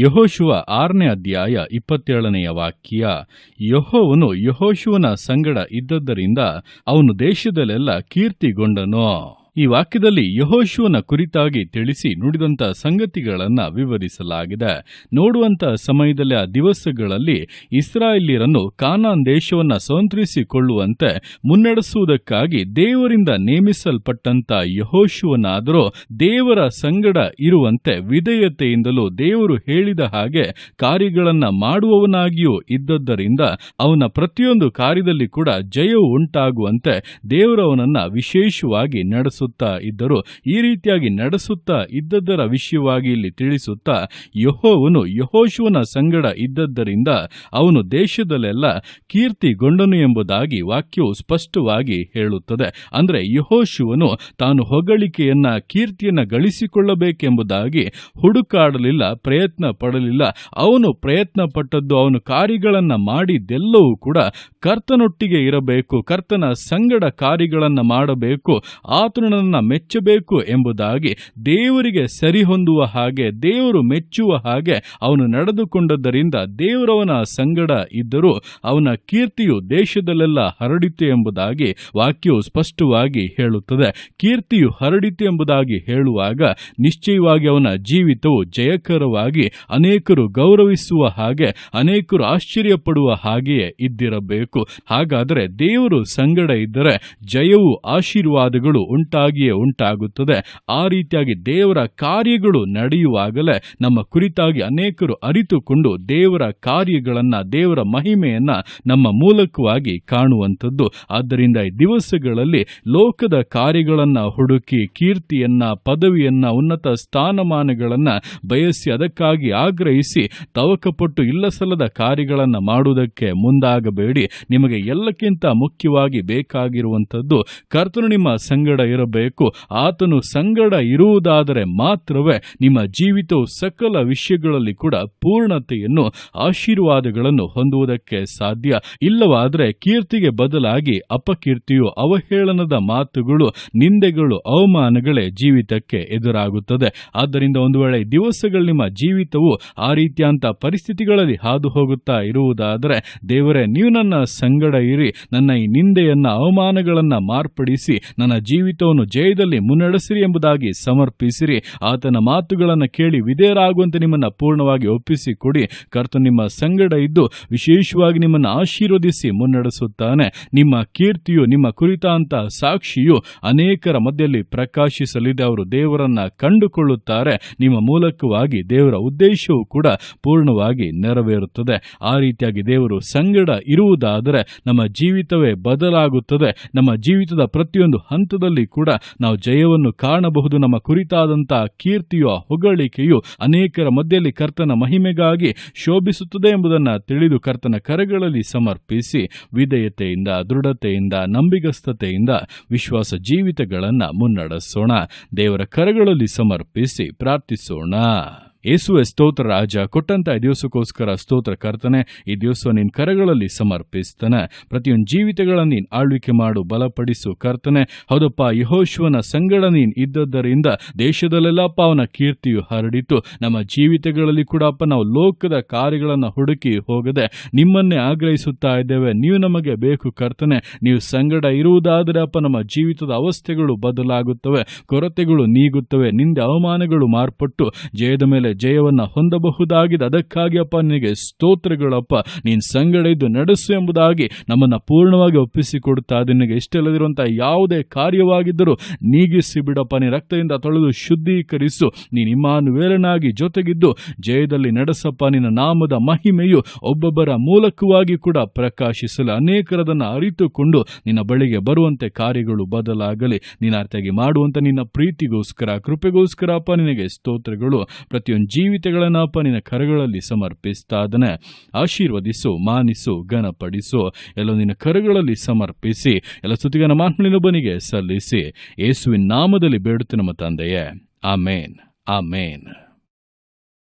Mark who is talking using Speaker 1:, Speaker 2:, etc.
Speaker 1: ಯಹೋಶುವ ಆರನೇ ಅಧ್ಯಾಯ ಇಪ್ಪತ್ತೇಳನೆಯ ವಾಕ್ಯ ಯಹೋವನು ಯಹೋಶುವನ ಸಂಗಡ ಇದ್ದದ್ದರಿಂದ ಅವನು ದೇಶದಲ್ಲೆಲ್ಲ ಕೀರ್ತಿಗೊಂಡನು. ಈ ವಾಕ್ಯದಲ್ಲಿ ಯಹೋಶುವನ ಕುರಿತಾಗಿ ತಿಳಿಸಿ ನುಡಿದಂತ ಸಂಗತಿಗಳನ್ನು ವಿವರಿಸಲಾಗಿದೆ. ನೋಡುವಂತ ಸಮಯದಲ್ಲಿ ಆ ದಿವಸಗಳಲ್ಲಿ ಇಸ್ರಾಯೇಲಿಯರನ್ನು ಕಾನಾನ್ ದೇಶವನ್ನ ಸ್ವತಂತ್ರಿಸಿಕೊಳ್ಳುವಂತೆ ಮುನ್ನಡೆಸುವುದಕ್ಕಾಗಿ ದೇವರಿಂದ ನೇಮಿಸಲ್ಪಟ್ಟಂತ ಯಹೋಶುವನಾದರೂ ದೇವರ ಸಂಗಡ ಇರುವಂತೆ ವಿಧೇಯತೆಯಿಂದಲೂ ದೇವರು ಹೇಳಿದ ಹಾಗೆ ಕಾರ್ಯಗಳನ್ನು ಮಾಡುವವನಾಗಿಯೂ ಇದ್ದದ್ದರಿಂದ ಅವನ ಪ್ರತಿಯೊಂದು ಕಾರ್ಯದಲ್ಲಿ ಕೂಡ ಜಯವು ಉಂಟಾಗುವಂತೆ ದೇವರವನನ್ನು ವಿಶೇಷವಾಗಿ ನಡೆಸುತ್ತಾ ಇದ್ದರು ಈ ರೀತಿಯಾಗಿ ನಡೆಸುತ್ತಾ ಇದ್ದದ್ದರ ವಿಷಯವಾಗಿ ಇಲ್ಲಿ ತಿಳಿಸುತ್ತಾ ಯಹೋವನು ಯಹೋಶುವನ ಸಂಗಡ ಇದ್ದದ್ದರಿಂದ ಅವನು ದೇಶದಲ್ಲೆಲ್ಲ ಕೀರ್ತಿಗೊಂಡನು ಎಂಬುದಾಗಿ ವಾಕ್ಯವು ಸ್ಪಷ್ಟವಾಗಿ ಹೇಳುತ್ತದೆ. ಅಂದ್ರೆ ಯಹೋಶುವನು ತಾನು ಹೊಗಳಿಕೆಯನ್ನ, ಕೀರ್ತಿಯನ್ನ ಗಳಿಸಿಕೊಳ್ಳಬೇಕೆಂಬುದಾಗಿ ಹುಡುಕಾಡಲಿಲ್ಲ, ಪ್ರಯತ್ನ ಪಡಲಿಲ್ಲ. ಅವನು ಪ್ರಯತ್ನ ಪಟ್ಟದ್ದು, ಅವನು ಕಾರ್ಯಗಳನ್ನ ಮಾಡಿದ್ದೆಲ್ಲವೂ ಕೂಡ ಕರ್ತನೊಟ್ಟಿಗೆ ಇರಬೇಕು, ಕರ್ತನ ಸಂಗಡ ಕಾರ್ಯಗಳನ್ನ ಮಾಡಬೇಕು ಆತನನ್ನ ಮೆಚ್ಚಬೇಕು ಎಂಬುದಾಗಿ ದೇವರಿಗೆ ಸರಿಹೊಂದುವ ಹಾಗೆ, ದೇವರು ಮೆಚ್ಚುವ ಹಾಗೆ ಅವನು ನಡೆದುಕೊಂಡದ್ದರಿಂದ ದೇವರವನ ಸಂಗಡ ಇದ್ದರೂ ಅವನ ಕೀರ್ತಿಯು ದೇಶದಲ್ಲೆಲ್ಲ ಹರಡಿತು ಎಂಬುದಾಗಿ ವಾಕ್ಯವು ಸ್ಪಷ್ಟವಾಗಿ ಹೇಳುತ್ತದೆ. ಕೀರ್ತಿಯು ಹರಡಿತು ಎಂಬುದಾಗಿ ಹೇಳುವಾಗ ನಿಶ್ಚಯವಾಗಿ ಅವನ ಜೀವಿತವು ಜಯಕರವಾಗಿ ಅನೇಕರು ಗೌರವಿಸುವ ಹಾಗೆ, ಅನೇಕರು ಆಶ್ಚರ್ಯ ಪಡುವ ಹಾಗೆಯೇ ಇದ್ದಿರಬೇಕು. ಹಾಗಾದರೆ ದೇವರು ಸಂಗಡ ಇದ್ದರೆ ಜಯವು ಆಶೀರ್ವಾದಗಳು ಉಂಟಾಗಿಯೇ ಉಂಟಾಗುತ್ತದೆ. ಆ ರೀತಿಯಾಗಿ ದೇವರ ಕಾರ್ಯಗಳು ನಡೆಯುವಾಗಲೇ ನಮ್ಮ ಕುರಿತಾಗಿ ಅನೇಕರು ಅರಿತುಕೊಂಡು ದೇವರ ಕಾರ್ಯಗಳನ್ನ, ದೇವರ ಮಹಿಮೆಯನ್ನ ನಮ್ಮ ಮೂಲಕವಾಗಿ ಕಾಣುವಂಥದ್ದು. ಆದ್ದರಿಂದ ಈ ದಿವಸಗಳಲ್ಲಿ ಲೋಕದ ಕಾರ್ಯಗಳನ್ನ, ಹುಡುಕಿ, ಕೀರ್ತಿಯನ್ನ, ಪದವಿಯನ್ನ, ಉನ್ನತ ಸ್ಥಾನಮಾನಗಳನ್ನ ಬಯಸಿ ಅದಕ್ಕಾಗಿ ಆಗ್ರಹಿಸಿ ತವಕಪಟ್ಟು ಇಲ್ಲಸಲ್ಲದ ಕಾರ್ಯಗಳನ್ನ ಮಾಡುವುದಕ್ಕೆ ಮುಂದಾಗಬೇಡಿ. ನಿಮಗೆ ಎಲ್ಲಕ್ಕಿಂತ ಮುಖ್ಯವಾಗಿ ಬೇಕಾಗಿರುವಂಥದ್ದು ಕರ್ತನು ನಿಮ್ಮ ಸಂಗಡ ಇರಬೇಕು. ಆತನು ಸಂಗಡ ಇರುವುದಾದರೆ ಮಾತ್ರವೇ ನಿಮ್ಮ ಜೀವಿತವು ಸಕಲ ವಿಷಯಗಳಲ್ಲಿ ಕೂಡ ಪೂರ್ಣತೆಯನ್ನು, ಆಶೀರ್ವಾದಗಳನ್ನು ಹೊಂದುವುದಕ್ಕೆ ಸಾಧ್ಯ. ಇಲ್ಲವಾದರೆ ಕೀರ್ತಿಗೆ ಬದಲಾಗಿ ಅಪಕೀರ್ತಿಯು ಅವಹೇಳನದ ಮಾತುಗಳು, ನಿಂದೆಗಳು, ಅವಮಾನಗಳೇ ಜೀವಿತಕ್ಕೆ ಎದುರಾಗುತ್ತದೆ. ಆದ್ದರಿಂದ ಒಂದು ವೇಳೆ ದಿವಸಗಳು ನಿಮ್ಮ ಜೀವಿತವು ಆ ರೀತಿಯಂತ ಪರಿಸ್ಥಿತಿಗಳಲ್ಲಿ ಹಾದು ಹೋಗುತ್ತಾ ಇರುವುದಾದರೆ, ದೇವರೇ, ನೀವು ನನ್ನ ಸಂಗಡ ಇರಿ. ನನ್ನ ಈ ನಿಂದೆಯನ್ನ, ಅವಮಾನಗಳನ್ನ ಮಾರ್ಪಡಿಸಿ. ನನ್ನ ಜೀವಿತವನ್ನು ಜಯದಲ್ಲಿ ಮುನ್ನಡೆಸಿರಿ ಎಂಬುದಾಗಿ ಸಮರ್ಪಿಸಿರಿ. ಆತನ ಮಾತುಗಳನ್ನು ಕೇಳಿ ವಿಧೇಯರಾಗುವಂತೆ ನಿಮ್ಮನ್ನು ಪೂರ್ಣವಾಗಿ ಒಪ್ಪಿಸಿ ಕೊಡಿ. ಕರ್ತ ನಿಮ್ಮ ಸಂಗಡ ಇದ್ದು ವಿಶೇಷವಾಗಿ ನಿಮ್ಮನ್ನು ಆಶೀರ್ವದಿಸಿ ಮುನ್ನಡೆಸುತ್ತಾನೆ. ನಿಮ್ಮ ಕೀರ್ತಿಯು, ನಿಮ್ಮ ಕುರಿತಾಂತ ಸಾಕ್ಷಿಯು ಅನೇಕರ ಮಧ್ಯದಲ್ಲಿ ಪ್ರಕಾಶಿಸಲಿದೆ. ಅವರು ದೇವರನ್ನ ಕಂಡುಕೊಳ್ಳುತ್ತಾರೆ. ನಿಮ್ಮ ಮೂಲಕವಾಗಿ ದೇವರ ಉದ್ದೇಶವು ಕೂಡ ಪೂರ್ಣವಾಗಿ ನೆರವೇರುತ್ತದೆ. ಆ ರೀತಿಯಾಗಿ ದೇವರು ಸಂಗಡ ಇರುವುದಾದರೆ ನಮ್ಮ ಜೀವಿತವೇ ಬದಲಾಗುತ್ತದೆ. ನಮ್ಮ ಜೀವಿತದ ಪ್ರತಿಯೊಂದು ಹಂತದಲ್ಲಿ ಕೂಡ ನಾವು ಜಯವನ್ನು ಕಾಣಬಹುದು. ನಮ್ಮ ಕುರಿತಾದಂತಹ ಕೀರ್ತಿಯ, ಹೊಗಳಿಕೆಯು ಅನೇಕರ ಮಧ್ಯದಲ್ಲಿ ಕರ್ತನ ಮಹಿಮೆಗಾಗಿ ಶೋಭಿಸುತ್ತದೆ ಎಂಬುದನ್ನು ತಿಳಿದು ಕರ್ತನ ಕರೆಗಳಲ್ಲಿ ಸಮರ್ಪಿಸಿ ವಿಧೇಯತೆಯಿಂದ, ದೃಢತೆಯಿಂದ, ನಂಬಿಗಸ್ತತೆಯಿಂದ ವಿಶ್ವಾಸ ಜೀವಿತಗಳನ್ನು ಮುನ್ನಡೆಸೋಣ. ದೇವರ ಕರೆಗಳಲ್ಲಿ ಸಮರ್ಪಿಸಿ ಪ್ರಾರ್ಥಿಸೋಣ. ಯೇಸುವೆ ಸ್ತೋತ್ರ ರಾಜ, ಕೊಟ್ಟಂತ ದಿವಸಕ್ಕೋಸ್ಕರ ಸ್ತೋತ್ರ ಕರ್ತನೆ, ಈ ದಿವಸ ನಿನ್ನ ಕರಗಳಲ್ಲಿ ಸಮರ್ಪಿಸ್ತಾನೆ. ಪ್ರತಿಯೊಂದು ಜೀವಿತಗಳನ್ನು ನೀನು ಆಳ್ವಿಕೆ ಮಾಡು, ಬಲಪಡಿಸು ಕರ್ತನೆ. ಹೌದಪ್ಪ, ಯಹೋಶ್ವನ ಸಂಗಡ ನೀನು ಇದ್ದದ್ದರಿಂದ ದೇಶದಲ್ಲೆಲ್ಲಪ್ಪ ಅವನ ಕೀರ್ತಿಯು ಹರಡಿತು. ನಮ್ಮ ಜೀವಿತಗಳಲ್ಲಿ ಕೂಡ ಅಪ್ಪ ನಾವು ಲೋಕದ ಕಾರ್ಯಗಳನ್ನು ಹುಡುಕಿ ಹೋಗದೆ ನಿಮ್ಮನ್ನೇ ಆಗ್ರಹಿಸುತ್ತಾ ಇದ್ದೇವೆ. ನೀವು ನಮಗೆ ಬೇಕು ಕರ್ತನೆ. ನೀವು ಸಂಗಡ ಇರುವುದಾದರೆ ಅಪ್ಪ ನಮ್ಮ ಜೀವಿತದ ಅವಸ್ಥೆಗಳು ಬದಲಾಗುತ್ತವೆ, ಕೊರತೆಗಳು ನೀಗುತ್ತವೆ, ನಿಂದೆ ಅವಮಾನಗಳು ಮಾರ್ಪಟ್ಟು, ಜಯದ ಮೇಲೆ ಜಯವನ್ನ ಹೊಂದಬಹುದಾಗಿದೆ. ಅದಕ್ಕಾಗಿ ಅಪ್ಪ, ನಿನಗೆ ಸ್ತೋತ್ರಗಳಪ್ಪ. ನೀನು ಸಂಗಡ ಇದ್ದು ನಡೆಸು ಎಂಬುದಾಗಿ ನಮ್ಮನ್ನ ಪೂರ್ಣವಾಗಿ ಒಪ್ಪಿಸಿಕೊಡುತ್ತಾ ನಿನಗೆ ಇಷ್ಟಲ್ಲದಿರುವಂಥ ಯಾವುದೇ ಕಾರ್ಯವಾಗಿದ್ದರೂ ನೀಗಿಸಿ ಬಿಡಪ್ಪ. ನೀ ರಕ್ತದಿಂದ ತೊಳೆದು ಶುದ್ಧೀಕರಿಸು. ನೀನು ಇಮ್ಮಾನುವೇಲನಾಗಿ ಜೊತೆಗಿದ್ದು ಜಯದಲ್ಲಿ ನಡೆಸಪ್ಪ. ನಿನ್ನ ನಾಮದ ಮಹಿಮೆಯು ಒಬ್ಬೊಬ್ಬರ ಮೂಲಕವಾಗಿ ಕೂಡ ಪ್ರಕಾಶಿಸಲು ಅನೇಕರದನ್ನು ಅರಿತುಕೊಂಡು ನಿನ್ನ ಬಳಿಗೆ ಬರುವಂತೆ ಕಾರ್ಯಗಳು ಬದಲಾಗಲಿ. ನೀನು ಅರ್ಥಾಗಿ ಮಾಡುವಂತ ನಿನ್ನ ಪ್ರೀತಿಗೋಸ್ಕರ, ಕೃಪೆಗೋಸ್ಕರ ಅಪ್ಪ, ನಿನಗೆ ಸ್ತೋತ್ರಗಳು. ಪ್ರತಿಯೊಂದು ಜೀವಿತಗಳನ್ನಪ್ಪ ನಿನ್ನ ಕರಗಳಲ್ಲಿ ಸಮರ್ಪಿಸ್ತಾ ಆಶೀರ್ವದಿಸು, ಮಾನಿಸು, ಘನಪಡಿಸು. ಎಲ್ಲ ನಿನ್ನ ಕರಗಳಲ್ಲಿ ಸಮರ್ಪಿಸಿ, ಎಲ್ಲ ಸುತ್ತಿಗನ ಮಾತುಗಳಿನೊಬ್ಬನಿಗೆ ಸಲ್ಲಿಸಿ. ಯೇಸುವಿನ ನಾಮದಲ್ಲಿ ಬೇಡುತ್ತೆ ನಮ್ಮ ತಂದೆಯೇ. ಆಮೇನ್. ಆಮೇನ್.